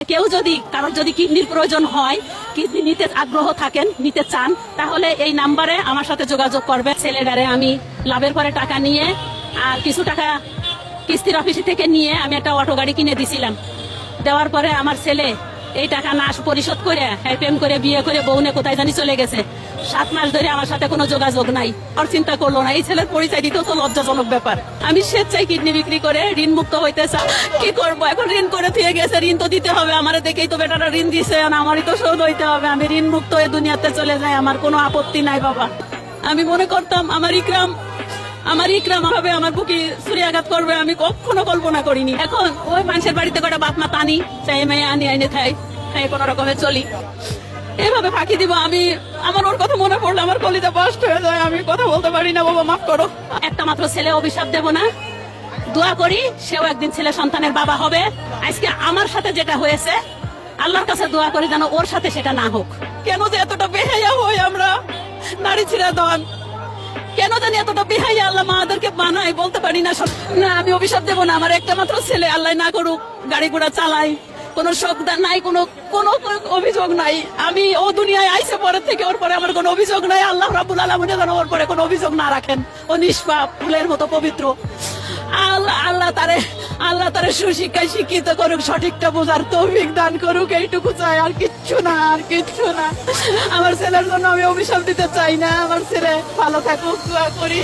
কেউ যদি, কারোর যদি কিডনির প্রয়োজন হয়, কিডনি নিতে আগ্রহ থাকেন, নিতে চান, তাহলে এই নাম্বারে আমার সাথে যোগাযোগ করবে। ছেলেটারে আমি লাভের পরে টাকা নিয়ে আর কিছু টাকা কিস্তির অফিস থেকে নিয়ে আমি একটা অটো গাড়ি কিনে দিছিলাম। দেওয়ার পরে আমার ছেলে এই টাকা না পরিশোধ করে প্রেম করে বিয়ে করে বউনে কোথায় জানি চলে গেছে। সাত মাস ধরে আমার সাথে কোনো যোগাযোগ নাই, আর চিন্তা করল না। এই ছেলের পরিচয় দিতেও তো লজ্জাজনক ব্যাপার। আমি স্বেচ্ছায় কিডনি বিক্রি করে ঋণ মুক্ত হইতে কি করব? এখন ঋণ করে দিয়ে গেছে, ঋণ তো দিতে হবে আমার। দেখেই তো বেটারা ঋণ দিছে আর আমারই তো শোধ হইতে হবে। আমি ঋণ মুক্ত হয়ে দুনিয়াতে চলে যাই, আমার কোনো আপত্তি নাই বাবা। আমি মনে করতাম আমার ইকরাম আমার ইকরাম হবে, আমার বুকে সূর্যাঘাত করবে, আমি কখনো কল্পনা করিনি। এখন ওই মানুষের বাড়িতে কটা বাপ মা টানি চাই মেয়ে আনি, আইনে খাই খাই কোনো রকমে চলি। এভাবে ফাঁকি দিব আমি, আমার ওর কথা মনে পড়লে আমার কলিজা বাস্ট হয়ে যায়, আমি কথা বলতে পারি না, বাবা, মাফ করো। একটা মাত্র ছেলে অভিশাপ দেব না। দোয়া করি, সেও একদিন ছেলে সন্তানের বাবা হবে। আজকে আমার সাথে যেটা হয়েছে, আল্লাহর কাছে দোয়া করি যেন ওর সাথে সেটা না হোক। কেন যে এতটা বেহাইয়া হই আমরা? নারী ছিঁড়া দন। কেন জানি এতটা বিহাই আল্লাহ মাদেরকে বানাই বলতে পারি না না, আমি অভিশাপ দেবো না, আমার একটা মাত্র ছেলে আল্লাহ না করুক, গাড়ি ঘোড়া চালাই কোনো শব্দ নাই, কোনো কোনো অভিযোগ নাই। আমি ও দুনিয়ায় আইসে পরের থেকে ওর পরে আমার কোনো অভিযোগ নাই, আল্লাহ রাবুল আলমিনে যেন ওর পরে কোনো অভিযোগ না রাখেন। ও নিষ্পাপ ফুলের মতো পবিত্র। আল্লাহ আল্লাহ তারে আল্লাহ তারে সুশিক্ষায় শিক্ষিত করুক, সঠিকটা বোঝার তৌফিক দান করুক, এইটুকু চাই, আর কিচ্ছু না, আর কিচ্ছু না। আমার ছেলের জন্য আমি অভিশাপ দিতে চাই না, আমার ছেলে ভালো থাকুক, দোয়া করি।